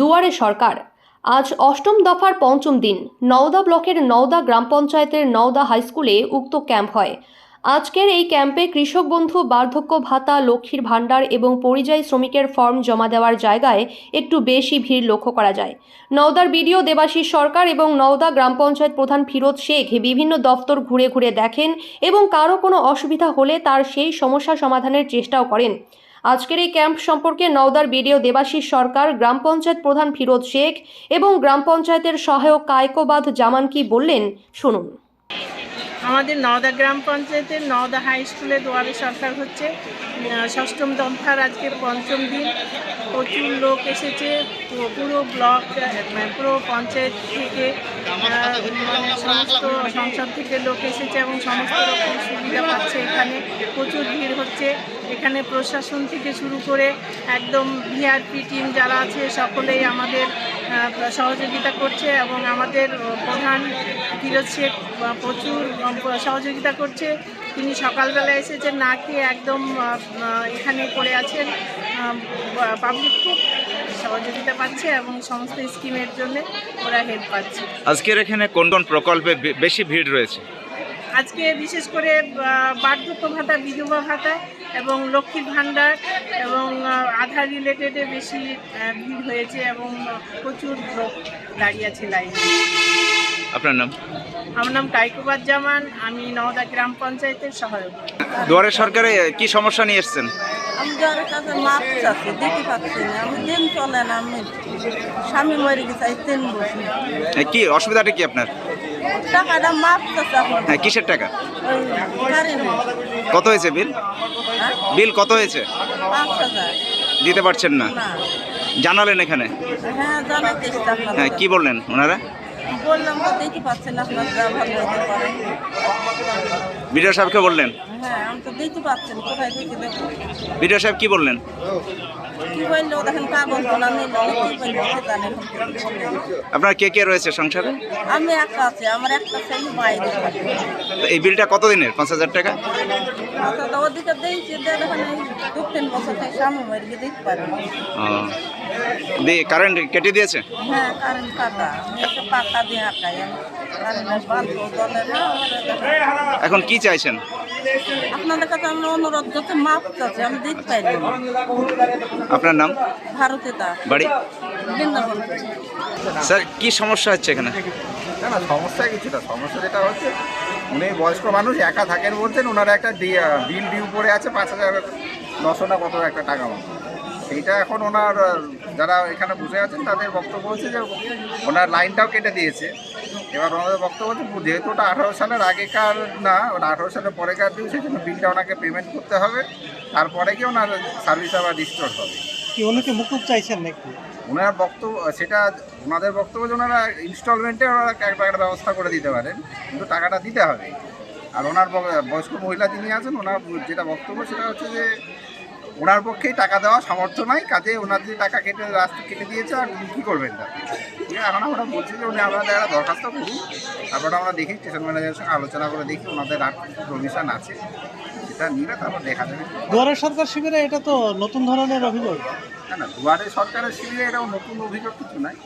দুয়ারে সরকার। আজ অষ্টম দফার পঞ্চম দিন, নওদা ব্লকের নওদা গ্রাম পঞ্চায়েতের নওদা হাইস্কুলে উক্ত ক্যাম্প হয়। আজকের এই ক্যাম্পে কৃষক বন্ধু বার্ধক্য ভাতা, লক্ষ্মীর ভাণ্ডার এবং পরিযায়ী শ্রমিকের ফর্ম জমা দেওয়ার জায়গায় একটু বেশি ভিড় লক্ষ্য করা যায়। নওদার বিডিও দেবাশিস সরকার এবং নওদা গ্রাম পঞ্চায়েত প্রধান ফিরোজ শেখ বিভিন্ন দফতর ঘুরে ঘুরে দেখেন এবং কারও কোনো অসুবিধা হলে তার সেই সমস্যা সমাধানের চেষ্টাও করেন। আজকের এই ক্যাম্প সম্পর্কে নওদার বিডিও দেবাশিস সরকার, গ্রাম পঞ্চায়েত প্রধান ফিরোজ শেখ এবং গ্রাম পঞ্চায়েতের সহায়ক কায়কোবাদ জামান কি বললেন, শুনুন। আমাদের নওদা গ্রাম পঞ্চায়েতের নওদা হাই স্কুলে দুয়ারে সরকার হচ্ছে। ষষ্ঠম দফার আজকে পঞ্চম দিন। প্রচুর লোক এসেছে, পুরো ব্লক মানে পুরো পঞ্চায়েত থেকে সমস্ত সংসদ থেকে লোক এসেছে এবং সমস্ত রকম সুবিধা পাচ্ছে এখানে। প্রচুর ভিড় হচ্ছে। এখানে প্রশাসন থেকে শুরু করে একদম ভিআরপি টিম যারা আছে, সকলেই আমাদের সহযোগিতা করছে এবং আমাদের প্রধান ফিরোজ শেখ প্রচুর সহযোগিতা করছে। তিনি সকালবেলা এসেছেন না খেয়ে একদম এখানে পড়ে আছেন। পাবলিক খুব সহযোগিতা পাচ্ছে এবং সমস্ত স্কিমের জন্য ওরা হেল্প পাচ্ছে। আজকের এখানে কোন কোন প্রকল্পে বেশি ভিড় রয়েছে? আজকে বিশেষ করে বার্ধক্য ভাতা বিধবা ভাতা এবং লক্ষ্মীর ভাণ্ডার এবং আধার রিলেটেডে বেশি ভিড় হয়েছে এবং প্রচুর লোক দাঁড়িয়ে আছে লাইনে। আপনার নাম? আমার নাম কাইকুবাদ জামান আমি নওদা গ্রাম পঞ্চায়েতের সহায়ক। দুয়ারে সরকারে কি সমস্যা নিয়ে এসছেন? আমি কাছে মাপ চাচ্ছি দিতে পারছি না। আমি দিন চলে না আমি স্বামী মরে গেছে তিন বছর কি অসুবিধাটা কি আপনার? টাকাটা মাপ হ্যাঁ কিসের টাকা? কত হয়েছে বিল? হ্যাঁ? বিল কত হয়েছে? দিতে পারছেন না? জানালেন এখানে? হ্যাঁ। হ্যাঁ কি বললেন ওনারা? বিডিও সাহেবকে বললেন? হ্যাঁ বিডিও সাহেব কি বললেন? কি বলল? দেখেন কাগজ নিল। আপনার কে কে রয়েছে সংসারে? আমি একটা আছি আমার একটা ছেলে বাইরে তো এই বিলটা কত দিনের পাঁচ হাজার টাকা? আচ্ছা তো ওদিকে দিয়েছি যে দেখেন দু তিন বছর থেকে স্বামী মরে গিয়ে দিতে পারে দিয়ে কারেন্ট কেটে দিয়েছে? হ্যাঁ না এখন কি চাইছেন? আপনাদের কাছে আমি অনুরোধ করতে মাপ চাচ্ছি আমি দিতে পারি না। আপনার নাম? ভারতে দা বাড়ি? বৃন্দাবন। স্যার কি সমস্যা হচ্ছে এখানে? না না সমস্যা কিছুটা সমস্যা যেটা হচ্ছে উনি বয়স্ক মানুষ একা থাকেন বলছেন ওনারা একটা বিল ডিউ পড়ে আছে পাঁচ হাজার নশো না কত একটা টাকা মতো। সেইটা এখন ওনার যারা এখানে বসে আছেন তাদের বক্তব্য হচ্ছে যে ওনার লাইনটাও কেটে দিয়েছে। এবার ওনাদের বক্তব্য হচ্ছে যেহেতু ওটা আঠারো সালের আগেকার না ওটা আঠারো সালের পরেকার ডিউ সেই জন্য বিলটা ওনাকে পেমেন্ট করতে হবে। তারপরে কি ওনার সার্ভিস আবার রিস্টোর হবে। কি ওনাকে মুকুব চাইছেন নাকি? ওনার বক্তব্য সেটা ওনাদের বক্তব্য যে ওনারা ইনস্টলমেন্টে ওনারা এক টাকার ব্যবস্থা করে দিতে পারেন কিন্তু টাকাটা দিতে হবে। আর ওনার বয়স্ক মহিলা যিনি আছেন ওনার যেটা বক্তব্য সেটা হচ্ছে যে ওনার পক্ষেই টাকা দেওয়া সামর্থ্য নাই কাজে ওনার যে টাকা কেটে রাস্তা কেটে দিয়েছে, আর উনি কী করবেন তা এখন আমরা বলছি যে উনি আমরা একটা দরখাস্ত করুন, তারপরে আমরা দেখি স্টেশন ম্যানেজারের সঙ্গে আলোচনা করে দেখি ওনাদের আর প্রমিশন আছে। সেটা নিলে তারপর দেখা যাবে। দুয়ারের সরকার শিবিরে এটা তো নতুন ধরনের অভিযোগ। না, দুয়ারে সরকারের শিবিরে এটাও নতুন অভিযোগ কিছু নাই।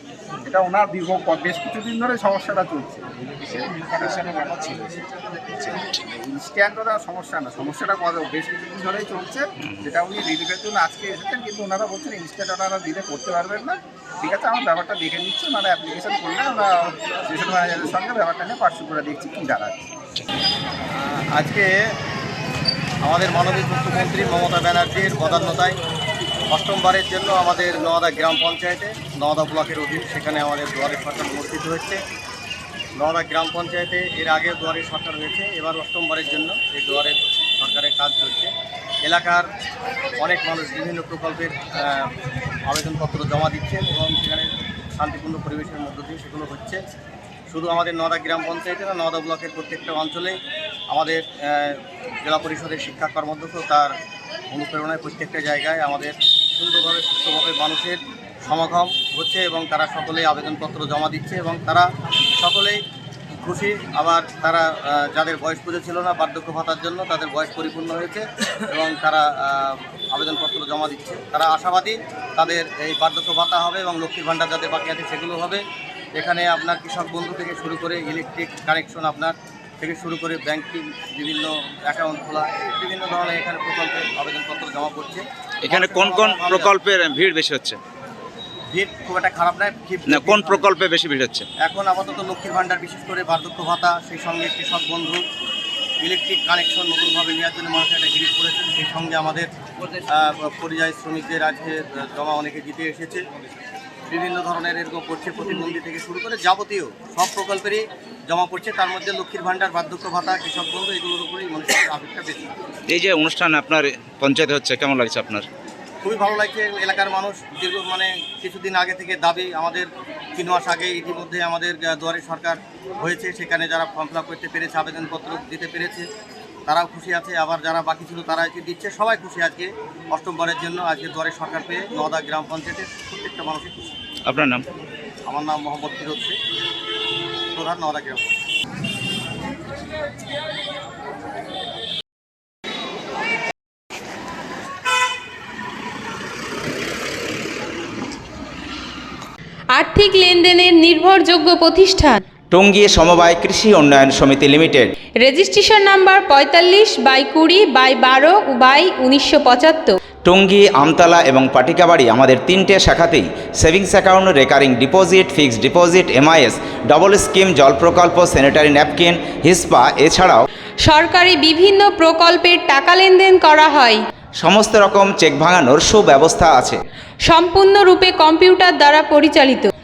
এটা ওনার দীর্ঘ বেশ কিছুদিন ধরে সমস্যাটা চলছে। সমস্যা না, সমস্যাটা বেশ কিছুদিন ধরেই চলছে। যেটা উনি রিলিফের জন্য আজকে এসেছেন, কিন্তু ওনারা বলছেন ইনস্ট্যান্ট ওনারা দিলে করতে পারবেন না। ঠিক আছে, আমার ব্যাপারটা দেখে নিচ্ছি, ওনারা অ্যাপ্লিকেশন করলে আমরা স্টেশন ম্যানেজারের সঙ্গে ব্যাপারটা নিয়ে পার্সু করে দেখছি কী দাঁড়াচ্ছে। আজকে আমাদের মাননীয় মুখ্যমন্ত্রী মমতা ব্যানার্জির প্রধান্যতায় অষ্টমবারের জন্য আমাদের নওদা গ্রাম পঞ্চায়েতে, নওদা ব্লকের অধীন সেখানে আমাদের দুয়ারে সরকার অনুষ্ঠিত হচ্ছে নওদা গ্রাম পঞ্চায়েতে এর আগে দুয়ারে সরকার হয়েছে, এবার অষ্টমবারের জন্য এই দুয়ারে সরকারের কাজ চলছে। এলাকার অনেক মানুষ বিভিন্ন প্রকল্পের আবেদনপত্র জমা দিচ্ছেন এবং সেখানে শান্তিপূর্ণ পরিবেশের মধ্য দিয়ে সেগুলো হচ্ছে। শুধু আমাদের নওদা গ্রাম পঞ্চায়েতে না, নওদা ব্লকের প্রত্যেকটা অঞ্চলে আমাদের জেলা পরিষদের শিক্ষা কর্মধ্যক্ষ তার অনুপ্রেরণায় প্রত্যেকটা জায়গায় আমাদের সুন্দরভাবে, সুস্থভাবে মানুষের সমাগম হচ্ছে এবং তারা সকলেই আবেদনপত্র জমা দিচ্ছে এবং তারা সকলেই খুশি। আবার তারা যাদের বয়স পুজো ছিল না, বার্ধক্য ভাতার জন্য তাদের বয়স পরিপূর্ণ হয়েছে এবং তারা আবেদনপত্র জমা দিচ্ছে। তারা আশাবাদী তাদের এই বার্ধক্য ভাতা হবে এবং লক্ষ্মীর ভাণ্ডার যাদের বাকি আছে সেগুলো হবে। এখানে আপনার কৃষক বন্ধু থেকে শুরু করে ইলেকট্রিক কানেকশন আপনার থেকে শুরু করে ব্যাংকিং বিভিন্ন অ্যাকাউন্ট খোলা বিভিন্ন ধরনের এখানে প্রকল্পে আবেদনপত্র জমা করছে এখানে কোন কোন প্রকল্পের ভিড় বেশি হচ্ছে? ভিড় খুব একটা খারাপ নয় না কোন প্রকল্পে বেশি ভিড় হচ্ছে? এখন আপাতত লক্ষ্মীর ভাণ্ডার বিশেষ করে বার্ধক্য ভাতা সেই সঙ্গে কৃষক বন্ধু ইলেকট্রিক কানেকশন নতুনভাবে নেওয়ার জন্য মানুষ একটা হিড়িক করেছেন সেই সঙ্গে আমাদের পরিযায়ী শ্রমিকদের আজকে জমা অনেকে দিতে এসেছে। বিভিন্ন ধরনের এরকম করছে প্রতিবন্ধী থেকে শুরু করে যাবতীয় সব প্রকল্পেরই জমা পড়ছে। তার মধ্যে লক্ষ্মীর ভাণ্ডার বার্ধক্য ভাতা কৃষক বন্ধু এগুলোর উপরেই মানুষের আবেগটা বেশি। এই যে অনুষ্ঠান আপনার পঞ্চায়েতে হচ্ছে কেমন লাগছে আপনার? খুবই ভালো লাগছে এলাকার মানুষ দীর্ঘ মানে কিছুদিন আগে থেকে দাবি আমাদের তিন মাস আগে ইতিমধ্যে আমাদের দুয়ারে সরকার হয়েছে সেখানে যারা ফর্ম ফিল করতে পেরেছে আবেদনপত্র দিতে পেরেছে। তারাও খুশি আছে আবার যারা বাকি ছিল তারা আজকে দিচ্ছে। সবাই খুশি আজকে অষ্টমবারের জন্য আজকে দুয়ারে সরকার পেয়ে নওদা গ্রাম পঞ্চায়েতের প্রত্যেকটা মানুষই খুশি। আপনার নাম? আমার নাম মোহাম্মদ ফিরোজ শেখ প্রধান নওদা গ্রাম আর্থিক লেনদেনের নির্ভরযোগ্য প্রতিষ্ঠান। টঙ্গী সমবায় কৃষি উন্নয়ন সমিতি লিমিটেড। রেজিস্ট্রেশন নাম্বার পঁয়তাল্লিশ বাই কুড়ি বাই বারো বাই উনিশশো পঁচাত্তর। টঙ্গী আমতলা এবং পাটিকাবাড়ি আমাদের তিনটে শাখাতেই savings account recurring deposit fixed deposit MIS double scheme জল প্রকল্প স্যানিটারি ন্যাপকিন হিসপা এছাড়াও সরকারি বিভিন্ন প্রকল্পের টাকা লেনদেন করা হয়। সমস্ত রকম চেক ভাঙানোর সুব্যবস্থা আছে। সম্পূর্ণরূপে কম্পিউটার দ্বারা পরিচালিত।